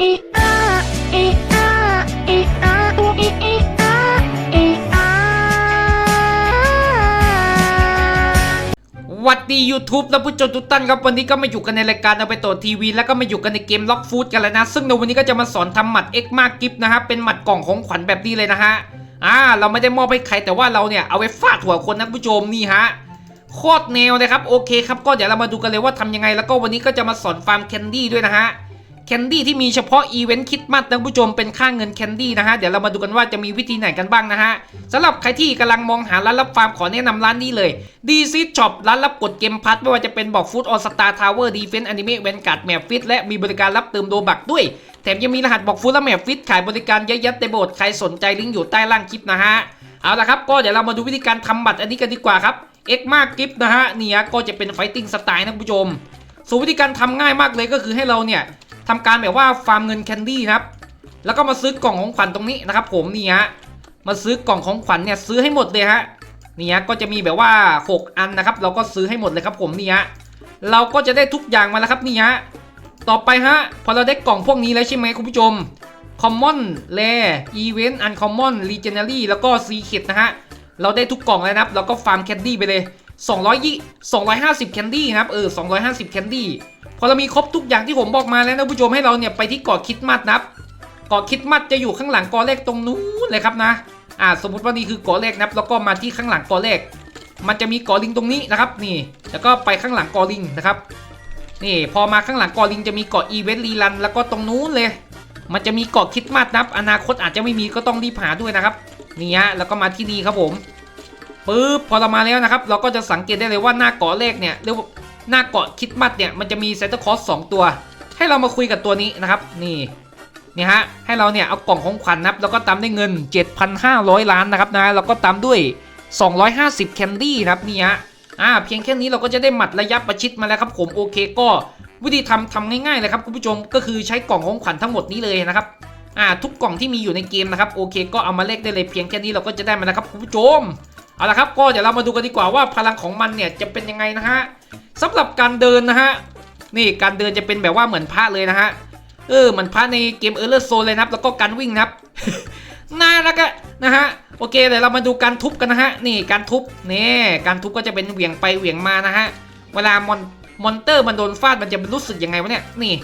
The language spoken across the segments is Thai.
วัดดี YouTube แล้วผู้ชมทุกท่านครับ วันนี้ก็มาอยู่กันในรายการเอาไปต่อทีวี แล้วก็มาอยู่กันในเกมล็อกฟู้ดกันแล้วนะ ซึ่งในวันนี้ก็จะมาสอนทำหมัดเอ็กมากกิฟนะฮะเป็นหมัดกล่องของขวัญแบบนี้เลยนะฮะอ่าเราไม่ได้มอบให้ใครแต่ว่าเราเนี่ยเอาไว้ฟาดหัวคนนะผู้ชมนี่ฮะโคตรแนวเลยครับโอเคครับก็เดี๋ยวเรามาดูกันเลยว่าทำยังไง แล้วก็วันนี้ก็จะมาสอนฟาร์มแคนดี้ด้วยนะฮะ แคนดี้ที่มีเฉพาะอีเวนต์คิดมัดนผู้ชมเป็นค่าเงินแคนดี้นะฮะ เดี๋ยวเรามาดูกันว่าจะมีวิธีไหนกันบ้างนะฮะสำหรับใครที่กำลังมองหาร้านรับฟาร์มขอแนะนำร้านนี้เลยดีซีช็อปร้านรับกดเกมพัทไม่ว่าจะเป็นบอกฟู้ดออสตาทาวเวอร์ดีเฟนต์อนิเมะเวนการ์ดแมปฟิตและมีบริการรับเติมโดบักด้วย แถมยังมีรหัสบอกฟู้ดและแมปฟิตขายบริการเยอะแยะเต็มหมดใครสนใจลิงก์อยู่ใต้ล่างคลิปนะฮะเอาละครับก็เดี๋ยวเรามาดูวิธีการทำบัตรอันนี้กันดีกว่าครับเอ็กมากกิฟนะฮะเนี่ยก็จะเป็นไฟติ้งสไตล์นะผู้ชมส่วนวิธีการทำง่ายมากเลยก็คือให้เราเนี่ย ทำการแบบว่าฟาร์มเงินแคนดี้นะครับ แล้วก็มาซื้อกล่องของขวัญตรงนี้นะครับ ผมนี่ฮะ มาซื้อกล่องของขวัญเนี่ยซื้อให้หมดเลยฮะ นี่ฮะก็จะมีแบบว่า 6 อันนะครับ เราก็ซื้อให้หมดเลยครับ ผมนี่ฮะ เราก็จะได้ทุกอย่างมาแล้วครับนี่ฮะ ต่อไปฮะ พอเราได้กล่องพวกนี้แล้วใช่ไหมคุณผู้ชม Common Rare Event Uncommon Legendary แล้วก็ Secret นะฮะ เราได้ทุกกล่องแล้วนะครับ เราก็ฟาร์มแคนดี้ไปเลย200 250แคนดี้นะครับ เออ250แคนดี้ พอเรามีครบทุกอย่างที่ผมบอกมาแล้วนะผู้ชมให้เราเนี่ยไปที่เกาะคิดมัดนะครับเกาะคิดมัดจะอยู่ข้างหลังกาะแรกตรงนู้นเลยครับนะอ่าสมมติว่านี่คือกาะแรกนะครับ แล้วก็มาที่ข้างหลังกาะแรก มันจะมีกาะลิงตรงนี้นะครับ นี่ แล้วก็ไปข้างหลังกาะลิงนะครับ นี่พอมาข้างหลังกาะลิงจะมีเกาะอีเวนต์รีรันแล้วก็ตรงนู้นเลย มันจะมีเกาะคิดมัดนับ อนาคตอาจจะไม่มีก็ต้องรีบหาด้วยนะครับนี่ฮะแล้วก็มาที่นี่ครับผมปึ๊บพอเรามาแล้วนะครับ เราก็จะสังเกตได้เลยว่าหน้าเกาะแรกเนี่ยเรียก หน้าเกาะคิดมัดเนี่ยมันจะมีเซนเตอร์คอสสองตัว ให้เรามาคุยกับตัวนี้นะครับ นี่นี่ฮะให้เราเนี่ยเอากล่องของขวัญนับแล้วก็ตามด้วยเงิน 7,500 ล้านนะครับนะแล้วก็ตามด้วย 250 แคนดี้นะครับนี่ฮะอ่าเพียงแค่นี้เราก็จะได้หมัดระยะประชิดมาแล้วครับผมโอเคก็วิธีทำทำง่ายๆเลยครับคุณผู้ชมก็คือใช้กล่องของขวัญทั้งหมดนี้เลยนะครับอ่าทุกกล่องที่มีอยู่ในเกมนะครับโอเค ก็เอามาเลขได้เลยเพียงแค่นี้เราก็จะได้มาแล้วครับคุณผู้ชมเอาละครับก็เดี๋ยวเรามาดูกันดีกว่าว่าพลังของมันเนี่ยจะเป็นยังไงนะฮะ สำหรับการเดินนะฮะ นี่การเดินจะเป็นแบบว่าเหมือนพระเลยนะฮะ เออเหมือนพระในเกมเออร์เลอร์โซเลยนะครับ แล้วก็การวิ่งนะครับ น่ารักอะนะฮะ โอเคเดี๋ยวเรามาดูการทุบกันนะฮะ นี่การทุบ นี่การทุบก็จะเป็นเหวี่ยงไปเหวี่ยงมานะฮะ เวลามอนมอนเตอร์มันโดนฟาดมันจะรู้สึกยังไงวะเนี่ย นี่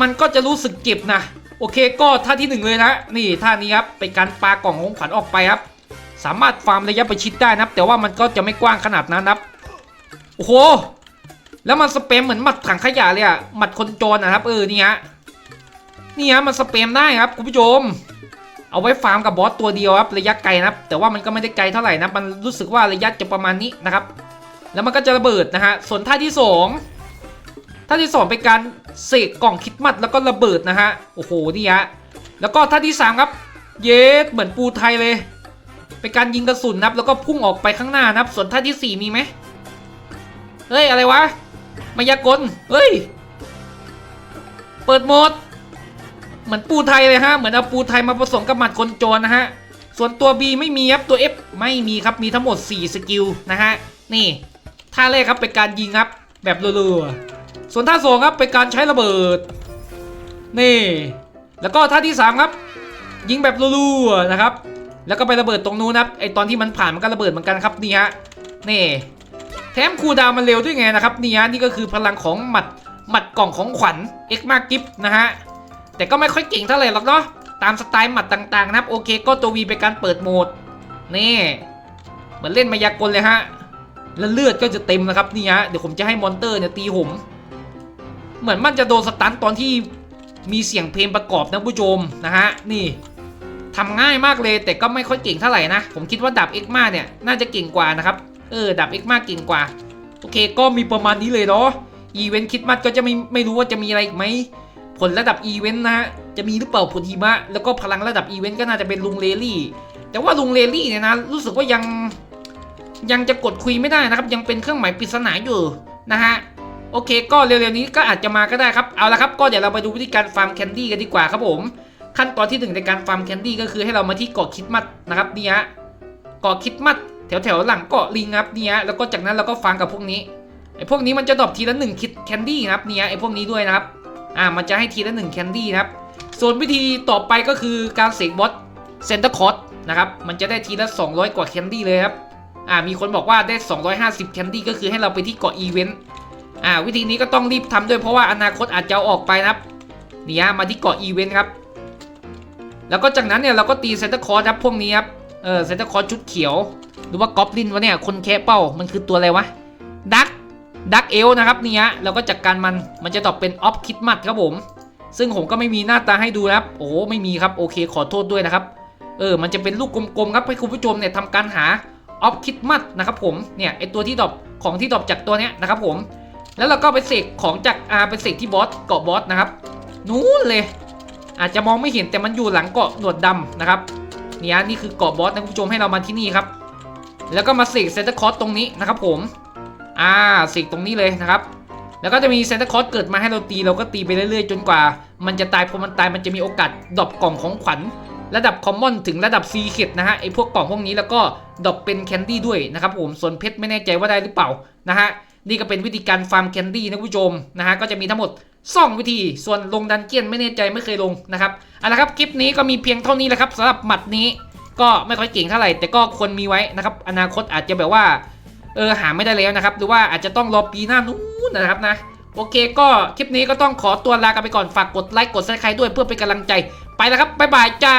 มันก็จะรู้สึกเจ็บนะ โอเคก็ท่าที่หนึ่งเลยนะ นี่ท่านี้ครับ เป็นการปากล่องของขวัญออกไปครับ สามารถฟาร์มระยะประชิดได้นะครับ แต่ว่ามันก็จะไม่กว้างขนาดนั้นนะครับ โอ้โห แล้วมันสเปมเหมือนหมัดถังขยะเลยอะหมัดคนจรนะครับ เออนี่ฮะนี่ฮะมันสเปมได้ครับคุณผู้ชม เอาไว้ฟาร์มกับบอสตัวเดียวครับระยะไกลนะครับ แต่ว่ามันก็ไม่ได้ไกลเท่าไหร่นะมันรู้สึกว่าระยะจะประมาณนี้นะครับ แล้วมันก็จะระเบิดนะฮะส่วนท่าที่สองท่าที่สองเป็นการเสกกล่องคิดมัดแล้วก็ระเบิดนะฮะโอ้โหนี่ฮะแล้วก็ท่าที่สามครับเยสเหมือนปูไทยเลยเป็นการยิงกระสุนนับแล้วก็พุ่งออกไปข้างหน้านับ ส่วนท่าที่ 4 มีไหม เฮ้ย อะไรวะ มายากล เฮ้ย เปิดโหมด เหมือนปูไทยเลยฮะ เหมือนเอาปูไทยมาผสมกับหมัดคนโจรนะฮะ ส่วนตัว B ไม่มีครับ ตัว F ไม่มีครับ มีทั้งหมด 4 สกิลนะฮะ นี่ ท่าแรกครับเป็นการยิงครับ แบบรัวๆ ส่วนท่าสองครับเป็นการใช้ระเบิด นี่ แล้วก็ท่าที่3ครับ ยิงแบบรัวๆนะครับ แล้วก็ไประเบิดตรงนู้นครับ ไอตอนที่มันผ่านมันก็ระเบิดเหมือนกันครับนี่ฮะ นี่ แถมคูดาวมันเร็วด้วยไงนะครับนี่ฮะนี่ก็คือพลังของหมัดหมัดกล่องของขวัญเอ็กมากิฟนะฮะแต่ก็ไม่ค่อยเก่งเท่าไหร่หรอกเนาะตามสไตล์หมัดต่างๆนะครับโอเคก็ตัววีเป็นการเปิดโหมดนี่เหมือนเล่นมายากลเลยฮะแล้วเลือดก็จะเต็มนะครับนี่ฮะเดี๋ยวผมจะให้มอนเตอร์เนี่ยตีผม เหมือนมันจะโดนสตันตอนที่มีเสียงเพลงประกอบนะผู้ชมนะฮะนี่ทำง่ายมากเลยแต่ก็ไม่ค่อยเก่งเท่าไหร่นะ ผมคิดว่าดับเอ็กมาเนี่ยน่าจะเก่งกว่านะครับ เออดับเอ็กมาเก่งกว่า โอเคก็มีประมาณนี้เลยเนาะอีเวนต์คิดมัดก็จะไม่ไม่รู้ว่าจะมีอะไรอีกไหมผลระดับอีเวนต์นะฮะจะมีหรือเปล่าผลหิมะ แล้วก็พลังระดับอีเวนต์ก็น่าจะเป็นลุงเลลี่ แต่ว่าลุงเลลี่เนี่ยนะรู้สึกว่ายังยังจะกดคุยไม่ได้นะครับ ยังเป็นเครื่องหมายปริศนาอยู่นะฮะโอเค ก็เร็วๆนี้ก็อาจจะมาก็ได้ครับเอาละครับก็เดี๋ยวเราไปดูวิธีการฟาร์มแคนดี้กันดีกว่าครับผม ขั้นตอนที่หนึ่งในการฟาร์มแคนดี้ก็คือให้เรามาที่เกาะคิดมัดนะครับนี่ฮะเกาะคิดมัด แถวๆหลังเกาะลิงครับเนี่ฮะแล้วก็จากนั้นเราก็ฟาร์มกับพวกนี้ไอ้พวกนี้มันจะดรอปทีละหนึ่งคิดแคนดี้นะครับเนี่ฮะไอ้พวกนี้ด้วยนะครับอ่ามันจะให้ทีละหนึ่งแคนดี้นะครับส่วนวิธีต่อไปก็คือการเสกบอสเซนเตอร์คอร์สนะครับมันจะได้ทีละ 200 กว่าแคนดี้เลยครับอ่ามีคนบอกว่าได้ 250 แคนดี้ก็คือให้เราไปที่เกาะอีเวนต์อ่าวิธีนี้ก็ต้องรีบทำด้วยเพราะว่าอนาคตอาจจะเอาออกไปนะครับนี่ฮะมาที่เกาะอีเวนต์ครับแล้วก็จากนั้นเนี่ยเราก็ตีเซนเตอร์คอร์ครับพวกนี้ครับเออเซนเตอร์คอร์ชุดเขียว หรือว่ากอบลินวะเนี่ยคนแคะเป้ามันคือตัวอะไรวะดักดักเอลนะครับนี่ฮะเราก็จัดการมันมันจะตอบเป็นออฟคิดมัดครับผม ซึ่งผมก็ไม่มีหน้าตาให้ดูนะครับ โอ้ไม่มีครับโอเคขอโทษด้วยนะครับเออมันจะเป็นลูกกลมๆครับให้คุณผู้ชมเนี่ยทำการหาออฟคิดมัดนะครับผมเนี่ยไอตัวที่ดอปของที่ดอปจากตัวเนี้ยนะครับผม แล้วเราก็ไปเสกของจากอาไปเสกที่บอสเกาะบอสนะครับนู้นเลย อาจจะมองไม่เห็นแต่มันอยู่หลังเกาะหนวดดำนะครับเนี่ยนี่คือเกาะบอสนะคุณผู้ชมให้เรามาที่นี่ครับ แล้วก็มาเสกเซนเตอร์คอร์สตรงนี้นะครับผม อ่าเสกตรงนี้เลยนะครับ แล้วก็จะมีเซนเตอร์คอร์สเกิดมาให้เราตีเราก็ตีไปเรื่อยๆ จนกว่า มันจะตายพอมันตายมันจะมีโอกาสดรอปกล่องของขวัญระดับคอมมอนถึงระดับซีเ e ดนะฮะไอพวกกล่องพวกนี้แล้วก็ดรอปเป็นแคนดี้ด้วยนะครับผมส่วนเพชรไม่แน่ใจว่าได้หรือเปล่านะฮะนี่ก็เป็นวิธีการฟาร์มแคนดี้นะคุณผู้ชมนะฮะก็จะมีทั้งหมด2วิธี ส่วนลงดันเจียนไม่แน่ใจไม่เคยลงนะครับเอาละครับคลิปนี้ก็มีเพียงเท่านี้แหละครับสำหรับหมัดนี้ ก็ไม่ค่อยเก่งเท่าไหร่แต่ก็ควรมีไว้นะครับอนาคตอาจจะแบบว่าเออหาไม่ได้แล้วนะครับ หรือว่าอาจจะต้องรอปีหน้านู้นนะครับนะโอเคก็คลิปนี้ก็ต้องขอตัวลากันไปก่อนฝากกดไลค์กดซับสไครต์ด้วยเพื่อเป็นกำลังใจไปแล้วครับบ๊ายบายจ้า